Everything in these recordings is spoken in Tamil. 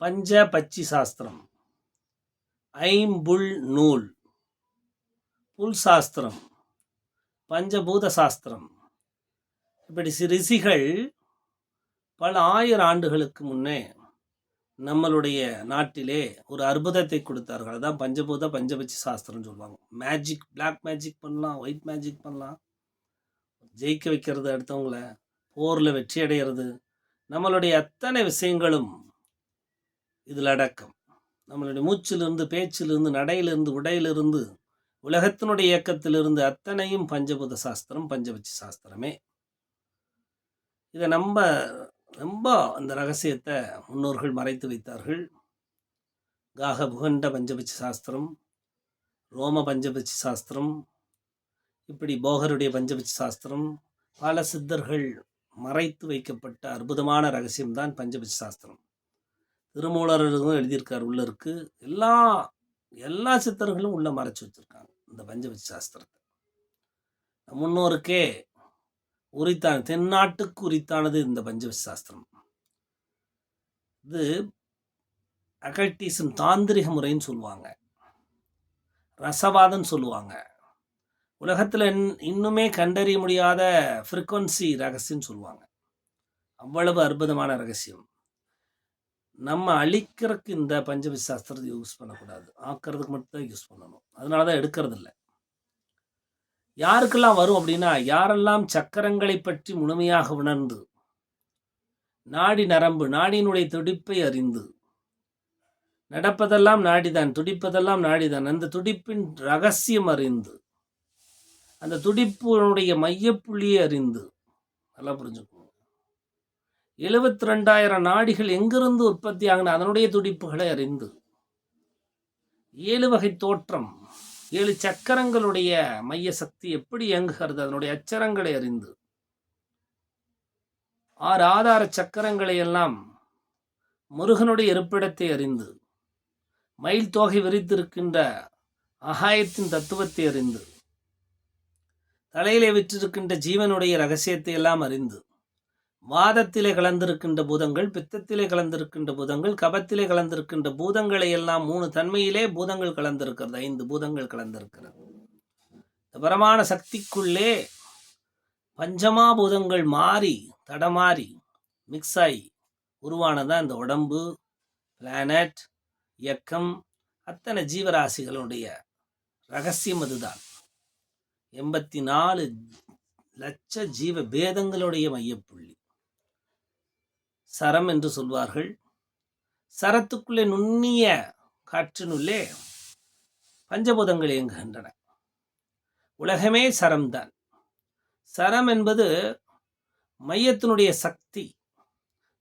பஞ்ச பச்சி சாஸ்திரம் ஐம்புல் நூல் புல் சாஸ்திரம் பஞ்சபூத சாஸ்திரம் இப்படி ரிஷிகள் பல ஆயிரம் ஆண்டுகளுக்கு முன்னே நம்மளுடைய நாட்டிலே ஒரு அற்புதத்தை கொடுத்தார்கள். அதான் பஞ்சபூத பஞ்சபட்சி சாஸ்திரம்னு சொல்லுவாங்க. மேஜிக் பிளாக் மேஜிக் பண்ணலாம் ஒயிட் மேஜிக் பண்ணலாம். ஜெயிக்க வைக்கிறது அடுத்தவங்கள போரில் வெற்றி அடைகிறது நம்மளுடைய அத்தனை விஷயங்களும் இதில் அடக்கம். நம்மளுடைய மூச்சிலிருந்து பேச்சிலிருந்து நடையிலிருந்து உடையிலிருந்து உலகத்தினுடைய இயக்கத்திலிருந்து அத்தனையும் பஞ்சபூத சாஸ்திரம் பஞ்சபட்சி சாஸ்திரமே. இதை நம்ம ரொம்ப அந்த ரகசியத்தை முன்னோர்கள் மறைத்து வைத்தார்கள். காக புகண்ட பஞ்சபட்சி சாஸ்திரம் ரோம பஞ்சபட்சி சாஸ்திரம் இப்படி போகருடைய பஞ்சபட்சி சாஸ்திரம் பல சித்தர்கள் மறைத்து வைக்கப்பட்ட அற்புதமான ரகசியம்தான் பஞ்சபட்சி சாஸ்திரம். திருமூலரும் எழுதியிருக்கார் உள்ள இருக்கு. எல்லா எல்லா சித்தர்களும் உள்ள மறைச்சி வச்சிருக்காங்க இந்த பஞ்சபட்சி சாஸ்திரத்தை. முன்னோருக்கே உரித்தான தென்னாட்டுக்கு உரித்தானது இந்த பஞ்சபட்சி சாஸ்திரம். இது அகல்டிசம் தாந்திரிக முறைன்னு சொல்லுவாங்க. ரசவாதம்னு சொல்லுவாங்க. உலகத்தில் இன்னுமே கண்டறிய முடியாத ஃப்ரீக்வன்சி ரகசியம்னு சொல்லுவாங்க. அவ்வளவு அற்புதமான ரகசியம். நம்ம அழிக்கிறதுக்கு இந்த பஞ்சபட்சி சாஸ்திரத்தை யூஸ் பண்ணக்கூடாது. ஆக்கிறதுக்கு மட்டும்தான் யூஸ் பண்ணணும். அதனால தான் எடுக்கிறது இல்லை யாருக்கெல்லாம் வரும் அப்படின்னா யாரெல்லாம் சக்கரங்களை பற்றி முழுமையாக உணர்ந்து நாடி நரம்பு நாடியினுடைய துடிப்பை அறிந்து நடப்பதெல்லாம் நாடிதான் துடிப்பதெல்லாம் நாடிதான் அந்த துடிப்பின் ரகசியம் அறிந்து அந்த துடிப்பினுடைய மையப்புள்ளியை அறிந்து நல்லா புரிஞ்சுக்கணும் எழுபத்தி ரெண்டாயிரம் நாடிகள் எங்கிருந்து உற்பத்தி ஆகின? அதனுடைய துடிப்புகளை அறிந்து. ஏழு வகை தோற்றம். ஏழு சக்கரங்களுடைய மைய சக்தி எப்படி இயங்குகிறது? அதனுடைய அச்சரங்களை அறிந்து. ஆறு ஆதார சக்கரங்களை எல்லாம் முருகனுடைய இருப்பிடத்தை அறிந்து. மயில் தொகை விரித்திருக்கின்ற அகாயத்தின் தத்துவத்தை அறிந்து. தலையிலே விற்றிருக்கின்ற ஜீவனுடைய ரகசியத்தை எல்லாம் அறிந்து. வாதத்திலே கலந்திருக்கின்ற பூதங்கள் பித்தத்திலே கலந்திருக்கின்ற பூதங்கள் கபத்திலே கலந்திருக்கின்ற பூதங்களை எல்லாம் மூணு தன்மையிலே பூதங்கள் கலந்திருக்கிறது ஐந்து பூதங்கள் கலந்திருக்கிறது. இந்த பரமான சக்திக்குள்ளே பஞ்சமா பூதங்கள் மாறி தடமாறி மிக்ஸ் ஆகி உருவானதான் இந்த உடம்பு பிளானட் இயக்கம் அத்தனை ஜீவராசிகளுடைய ரகசியம் அதுதான். எண்பத்தி நாலு லட்ச ஜீவ பேதங்களுடைய மையப்புள்ளி. சரம் என்று சொல்வார்கள். சரத்துக்குள்ளே நுண்ணிய காற்றினுள்ளே பஞ்சபூதங்கள் இயங்குகின்றன. உலகமே சரம்தான். சரம் என்பது மையத்தினுடைய சக்தி.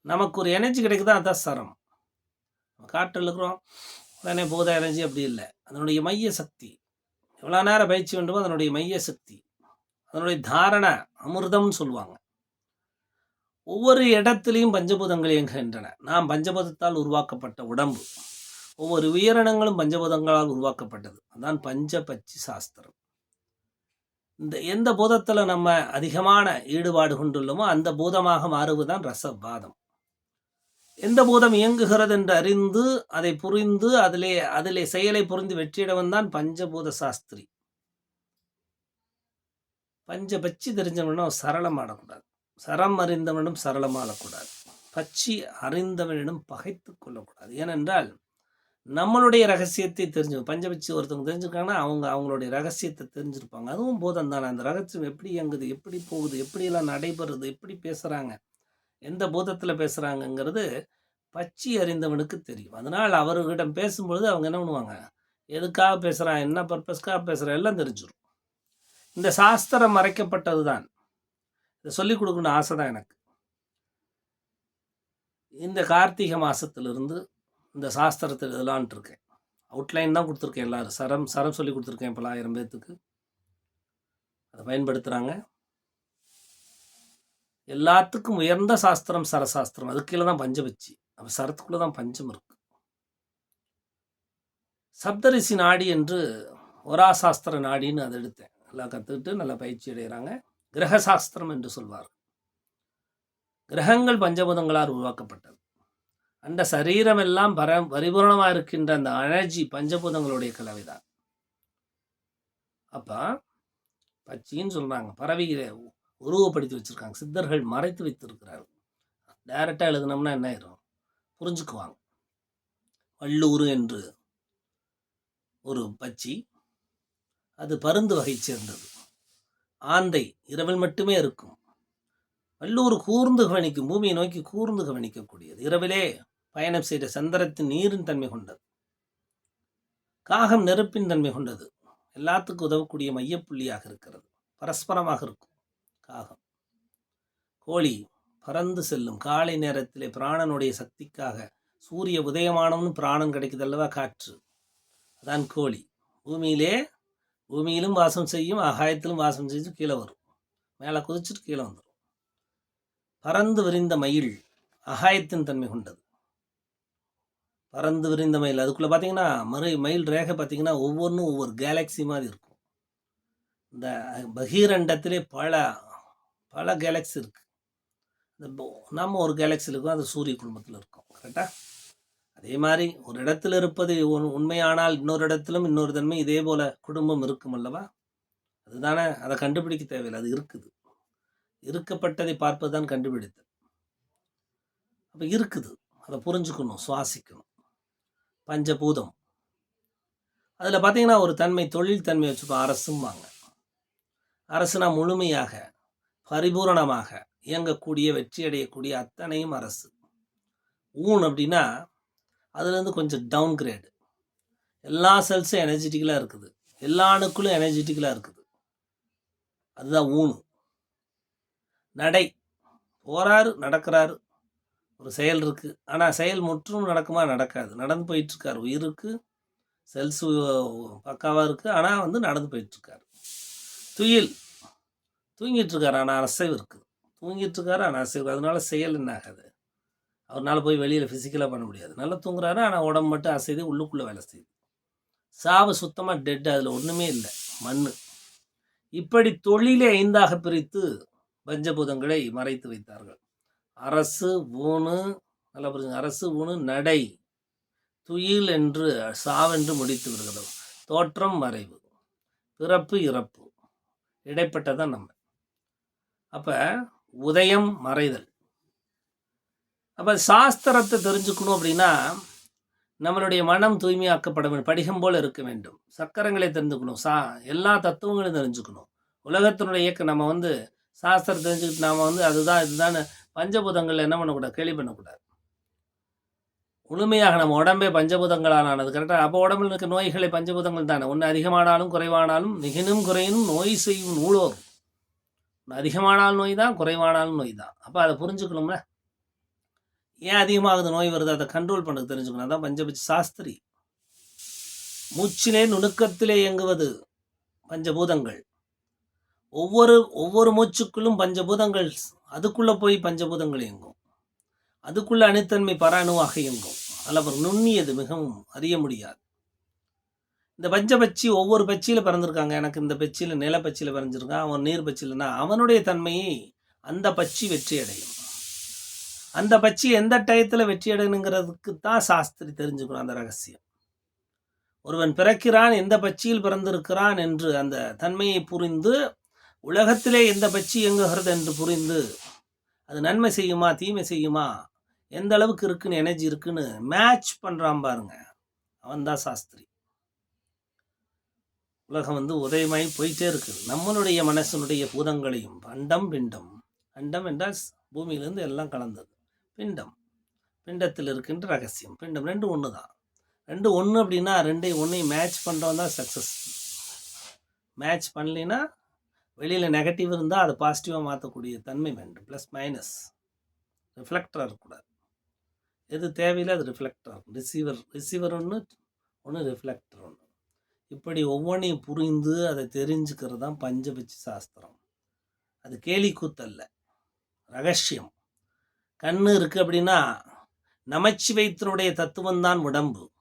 நமக்கு ஒரு எனர்ஜி கிடைக்குதா அதுதான் சரம். காற்றில் இருக்கிறோம் உடனே போத எனர்ஜி அப்படி இல்லை. அதனுடைய மைய சக்தி. எவ்வளோ நேரம் பயிற்சி வேண்டுமோ? அதனுடைய மைய சக்தி. அதனுடைய தாரண அமிர்தம்னு சொல்லுவாங்க. ஒவ்வொரு இடத்துலையும் பஞ்சபூதங்கள் இயங்குகின்றன. நாம் பஞ்சபூதத்தால் உருவாக்கப்பட்ட உடம்பு. ஒவ்வொரு உயிரினங்களும் பஞ்சபூதங்களால் உருவாக்கப்பட்டது. அதான் பஞ்சபட்சி சாஸ்திரம். இந்த எந்த பூதத்தில் நம்ம அதிகமான ஈடுபாடு கொண்டுள்ளோமோ அந்த பூதமாக மாறுவதுதான் ரசவாதம் எந்த பூதம் இயங்குகிறது என்று அறிந்து அதை புரிந்து அதிலே அதிலே செயலை புரிந்து வெற்றியிடவன் தான் பஞ்சபூத சாஸ்திரி. பஞ்சபட்சி தெரிஞ்சவனும் சரளம் ஆடக்கூடாது. சரம் அறிந்தவனும் சரளமாகக்கூடாது பச்சி அறிந்தவனிடம் பகைத்து கொள்ளக்கூடாது. ஏனென்றால் நம்மளுடைய ரகசியத்தை தெரிஞ்சு பஞ்சபட்சி ஒருத்தவங்க தெரிஞ்சுருக்காங்கன்னா அவங்க அவங்களுடைய ரகசியத்தை தெரிஞ்சிருப்பாங்க. அதுவும் போதம் தானே அந்த ரகசியம் எப்படி இயங்குது எப்படி போகுது எப்படியெல்லாம் நடைபெறுது எப்படி பேசுகிறாங்க எந்த பூதத்தில் பேசுகிறாங்கங்கிறது பச்சி அறிந்தவனுக்கு தெரியும். அதனால் அவர்களிடம் பேசும்பொழுது அவங்க என்ன பண்ணுவாங்க? எதுக்காக பேசுகிறான் என்ன பர்பஸ்க்காக பேசுகிறான் எல்லாம் தெரிஞ்சிடும் இந்த சாஸ்திரம் மறைக்கப்பட்டது தான் இதை சொல்லிக் கொடுக்கணும்னு ஆசை தான் எனக்கு. இந்த கார்த்திகை மாதத்துலேருந்து இந்த சாஸ்திரத்தை எழுதலான்ட்டு இருக்கேன். அவுட்லைன் தான் கொடுத்துருக்கேன் எல்லாரும். சரம் சரம் சொல்லி கொடுத்துருக்கேன் இப்போ ஆயிரம் பேர்த்துக்கு அதை பயன்படுத்துகிறாங்க எல்லாத்துக்கும் உயர்ந்த சாஸ்திரம் சரசாஸ்திரம். அது கீழே தான் பஞ்சம் வச்சு அப்போ சரத்துக்குள்ளே தான் பஞ்சம் இருக்கு. சப்தரிசி நாடி என்று ஒரா சாஸ்திர நாடின்னு அதை எடுத்தேன். நல்லா கற்றுக்கிட்டு நல்லா பயிற்சி அடைகிறாங்க கிரகசாஸ்திரம் என்று சொல்வார் கிரகங்கள் பஞ்சபூதங்களால் உருவாக்கப்பட்டது. அந்த சரீரம் எல்லாம் பர பரிபூர்ணமாக இருக்கின்ற அந்த எனர்ஜி பஞ்சபூதங்களுடைய கலவைதான். அப்போ பச்சின்னு சொல்கிறாங்க பறவைகளை உருவப்படுத்தி வச்சுருக்காங்க சித்தர்கள் மறைத்து வைத்திருக்கிறார்கள். டைரெக்டாக எழுதுனோம்னா என்ன ஆயிரும்? புரிஞ்சுக்குவாங்க. வள்ளூர் என்று ஒரு பச்சி அது பருந்து வகை சேர்ந்தது. ஆந்தை இரவில் மட்டுமே இருக்கும். வல்லூர் கூர்ந்து கவனிக்கும் பூமியை நோக்கி கூர்ந்து கவனிக்கக்கூடியது. இரவிலே பயணம் செய்த சந்திரத்தின் நீரின் தன்மை கொண்டது. காகம் நெருப்பின் தன்மை கொண்டது. எல்லாத்துக்கும் உதவக்கூடிய மையப்புள்ளியாக இருக்கிறது. பரஸ்பரமாக இருக்கும் காகம். கோழி பறந்து செல்லும். காலை நேரத்திலே பிராணனுடைய சக்திக்காக சூரிய உதயமானவனும் பிராணம் கிடைக்குது அல்லவா? காற்று. அதான் கோழி. பூமியிலே பூமியிலும் வாசம் செய்யும் ஆகாயத்திலும் வாசம் செஞ்சு கீழே வரும். மேலே குதிச்சுட்டு கீழே வந்துடும் பறந்து விரிந்த மயில் அகாயத்தின் தன்மை கொண்டது. பறந்து விரிந்த மயில். அதுக்குள்ளே பார்த்தீங்கன்னா மறு மயில் ரேகை பார்த்தீங்கன்னா ஒவ்வொன்றும் ஒவ்வொரு கேலக்ஸி மாதிரி இருக்கும். இந்த பகீரண்டத்திலே பல பல கேலக்ஸி இருக்குது இந்த நம்ம ஒரு கேலக்ஸியில் இருக்கோம் அது சூரிய குடும்பத்தில் இருக்கும். கரெக்டாக அதே மாதிரி ஒரு இடத்துல இருப்பது உண்- உண்மையானால் இன்னொரு இடத்திலும் இன்னொரு தன்மை இதே போல குடும்பம் இருக்கும் அல்லவா? அதுதானே அதை கண்டுபிடிக்க தேவையில்லை அது இருக்குது. இருக்கப்பட்டதை பார்ப்பது தான் கண்டுபிடித்தல். அப்போ இருக்குது அதை புரிஞ்சுக்கணும் சுவாசிக்கணும். பஞ்சபூதம். அதில் பார்த்தீங்கன்னா ஒரு தன்மை தொழில் தன்மை வச்சுப்போம் அரசும்பாங்க. அரசுனா முழுமையாக பரிபூரணமாக இயங்கக்கூடிய வெற்றி அடையக்கூடிய அத்தனையும் அரசு. ஊன் அப்படின்னா அதுலேருந்து கொஞ்சம் டவுன் கிரேடு எல்லா செல்ஸும் எனர்ஜெட்டிக்கலாக இருக்குது. எல்லா அணுக்களும் எனர்ஜெட்டிக்கலாக இருக்குது. அதுதான் ஊனு நடை. போகிறாரு நடக்கிறாரு. ஒரு செயல் இருக்குது ஆனால் செயல் முற்றும் நடக்குமா? நடக்காது. நடந்து போயிட்டுருக்கார். உயிருக்கு செல்ஸ் பக்காவாக இருக்குது ஆனால் வந்து நடந்து போயிட்டுருக்காரு. துயில். தூங்கிட்டுருக்காரு. ஆனால் அசைவு இருக்குது தூங்கிட்டுருக்காரு ஆனால் அசைவு அதனால செயல் என்ன ஆகாது அவர்னால போய் வெளியில் ஃபிசிக்கலாக பண்ண முடியாது. நல்லா தூங்குறாரு ஆனால் உடம்பு மட்டும் அசைது உள்ளுக்குள்ளே வேலை செய்யுது. சாவு சுத்தமாக டெட் அதில் ஒன்றுமே இல்லை. மண் இப்படி தொழிலை ஐந்தாக பிரித்து பஞ்சபூதங்களை மறைத்து வைத்தார்கள். அரசு ஊனு நல்லா புரிஞ்சு அரசு ஊனு நடை துயில் என்று சாவென்று முடித்து விடுகிறது. தோற்றம் மறைவு. பிறப்பு இறப்பு. இடைப்பட்டதான் நம்ம. அப்போ உதயம் மறைதல். அப்போ சாஸ்திரத்தை தெரிஞ்சுக்கணும் அப்படின்னா நம்மளுடைய மனம் தூய்மையாக்கப்பட வேண்டும் படிகம் போல் இருக்க வேண்டும். சக்கரங்களை தெரிஞ்சுக்கணும். சா எல்லா தத்துவங்களையும் தெரிஞ்சுக்கணும். உலகத்தினுடைய இயக்கம் நம்ம வந்து சாஸ்திரம் தெரிஞ்சுக்கிட்டு நாம் வந்து அதுதான் இதுதான் பஞ்சபூதங்கள் என்ன பண்ணக்கூடாது? கேள்வி பண்ணக்கூடாது. முழுமையாக நம்ம உடம்பே பஞ்சபூதங்களால் ஆனது கரெக்டாக அப்போ உடம்பில் இருக்க நோய்களை பஞ்சபூதங்கள் தானே. ஒன்று அதிகமானாலும் குறைவானாலும் மிகினும் குறையினும் நோய் செய்யும் நூலோர் அதிகமானாலும் நோய் தான் குறைவானாலும் நோய் தான். அப்போ அதை புரிஞ்சுக்கணும்ல? ஏன் அதிகமாகுது நோய் வருது? அதை கண்ட்ரோல் பண்ண தெரிஞ்சுக்கணும். அதான் பஞ்சபட்ச சாஸ்திரி. மூச்சிலே நுணுக்கத்திலே இயங்குவது பஞ்சபூதங்கள். ஒவ்வொரு ஒவ்வொரு மூச்சுக்குள்ளும் பஞ்சபூதங்கள் அதுக்குள்ளே போய் பஞ்சபூதங்கள் இயங்கும். அதுக்குள்ளே அணுத்தன்மை பர அணுவாக இயங்கும் அல்லவர் நுண்ணியது மிகவும் அறிய முடியாது. இந்த பஞ்சபட்சி ஒவ்வொரு பச்சியில் பிறந்திருக்காங்க. எனக்கு இந்த பச்சியில் நில பச்சியில் பிறந்திருக்கான். அவன் நீர் பச்சியில்னா அவனுடைய தன்மையை அந்த பச்சி வெற்றி அடையும் அந்த பட்சி எந்த டயத்தில் வெற்றி அடையணுங்கிறதுக்கு தான் சாஸ்திரி தெரிஞ்சுக்கணும் அந்த ரகசியம். ஒருவன் பிறக்கிறான் எந்த பட்சியில் பிறந்திருக்கிறான் என்று அந்த தன்மையை புரிந்து உலகத்திலே எந்த பட்சி இயங்குகிறது என்று புரிந்து அது நன்மை செய்யுமா தீமை செய்யுமா எந்த அளவுக்கு இருக்குன்னு எனர்ஜி இருக்குன்னு மேட்ச் பண்ணுறான் பாருங்க. அவன்தான் சாஸ்திரி. உலகம் வந்து உதயமாய் போயிட்டே இருக்குது நம்மளுடைய மனசனுடைய பூதங்களையும் அண்டம் பிண்டம். அண்டம் என்றால் பூமியிலேருந்து எல்லாம் கலந்தது. பிண்டம். பிண்டத்தில் இருக்கின்ற ரகசியம். பிண்டம் ரெண்டு ஒன்று தான். ரெண்டு ஒன்று அப்படின்னா ரெண்டையும் ஒன்றையும் மேட்ச் பண்ணுறவன் தான் சக்ஸஸ் மேட்ச் பண்ணலைன்னா வெளியில் நெகட்டிவ் இருந்தால் அதை பாசிட்டிவாக மாற்றக்கூடிய தன்மை வேண்டும். ப்ளஸ் மைனஸ் ரிஃப்ளெக்டராக இருக்கக்கூடாது. எது தேவையில்லை அது ரிஃப்ளெக்டர் இருக்கும் ரிசீவர் ரிசீவர் ஒன்று ஒன்று ரிஃப்ளெக்டர் ஒன்று இப்படி ஒவ்வொன்றையும் புரிந்து அதை தெரிஞ்சுக்கிறது தான் பஞ்சபட்சி சாஸ்திரம். அது கேலி கூத்தல்ல. ரகசியம். கண்ணு இருக்குது அப்படின்னா நமச்சிவைத்தினுடைய தத்துவம்தான் உடம்பு.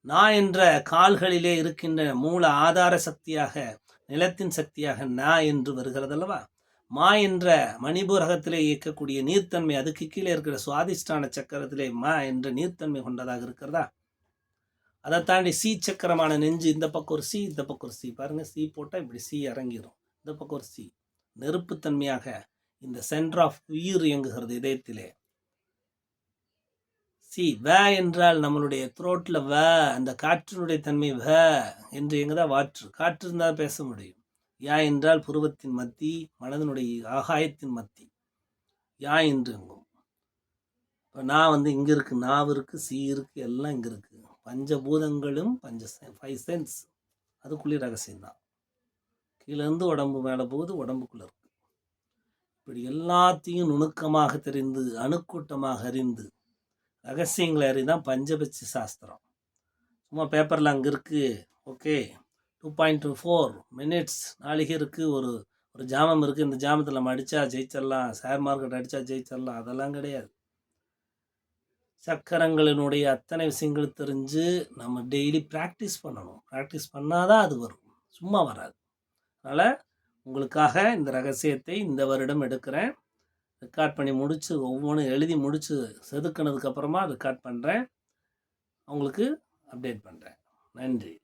நான் என்ற கால்களிலே இருக்கின்ற மூல ஆதார சக்தியாக நிலத்தின் சக்தியாக நா என்று வருகிறதல்லவா? மா என்ற மணிபூரகத்திலே இயக்கக்கூடிய நீர்த்தன்மை அதுக்கு கீழே இருக்கிற சுவாதிஷ்டான சக்கரத்திலே மா என்ற நீர்த்தன்மை கொண்டதாக இருக்கிறதா? அதை தாண்டி சி சக்கரமான நெஞ்சு இந்த பக்கம் ஒரு சி இந்த பக்கம் ஒரு சி. பாருங்கள் சி போட்டால் இப்படி சி இறங்கிடும் இந்த பக்கம் ஒரு சி. நெருப்புத்தன்மையாக இந்த சென்டர் ஆஃப் உயிர் இயங்குகிறது இதயத்திலே. சி வ என்றால் நம்மளுடைய த்ரோட்டில் வ அந்த காற்றினுடைய தன்மை வ என்று எங்குதான் வாற்று. காற்று இருந்தால் பேச முடியும். யா என்றால் புருவத்தின் மத்தி மனதனுடைய ஆகாயத்தின் மத்தி. யா என்று எங்கும் இப்போ நான் வந்து இங்கே இருக்குது நாவு இருக்குது சி இருக்கு எல்லாம் இங்கே இருக்குது பஞ்சபூதங்களும் பஞ்ச ஃபைவ் சென்ஸ் அதுக்குள்ளே ரகசியம்தான். கீழேருந்து உடம்பு மேலே போகுது உடம்புக்குள்ளே இருக்குது இப்படி எல்லாத்தையும் நுணுக்கமாக தெரிந்து அணுக்கூட்டமாக அறிந்து ரகசியங்களை அறிதான் பஞ்சபட்சி சாஸ்திரம். சும்மா பேப்பரில் அங்கே இருக்குது okay two point two four minutes நாளைக்கு இருக்குது ஒரு ஒரு ஜாமம் இருக்குது இந்த ஜாமத்தில் நம்ம அடித்தா ஜெயிச்சிடலாம். ஷேர் மார்க்கெட் அடித்தா ஜெயிச்சிடலாம். அதெல்லாம் கிடையாது. சக்கரங்களினுடைய அத்தனை விஷயங்கள் தெரிஞ்சு நம்ம டெய்லி ப்ராக்டிஸ் பண்ணணும். ப்ராக்டிஸ் பண்ணால் தான் அது வரும். சும்மா வராது. அதனால் உங்களுக்காக இந்த ரகசியத்தை இந்த வருடம் எடுக்கிறேன். ரெக்கார்ட் பண்ணி முடித்து ஒவ்வொன்றும் எழுதி முடித்து செதுக்கினதுக்கப்புறமா ரெக்கார்ட் பண்ணுறேன் உங்களுக்கு அப்டேட் பண்ணுறேன் நன்றி.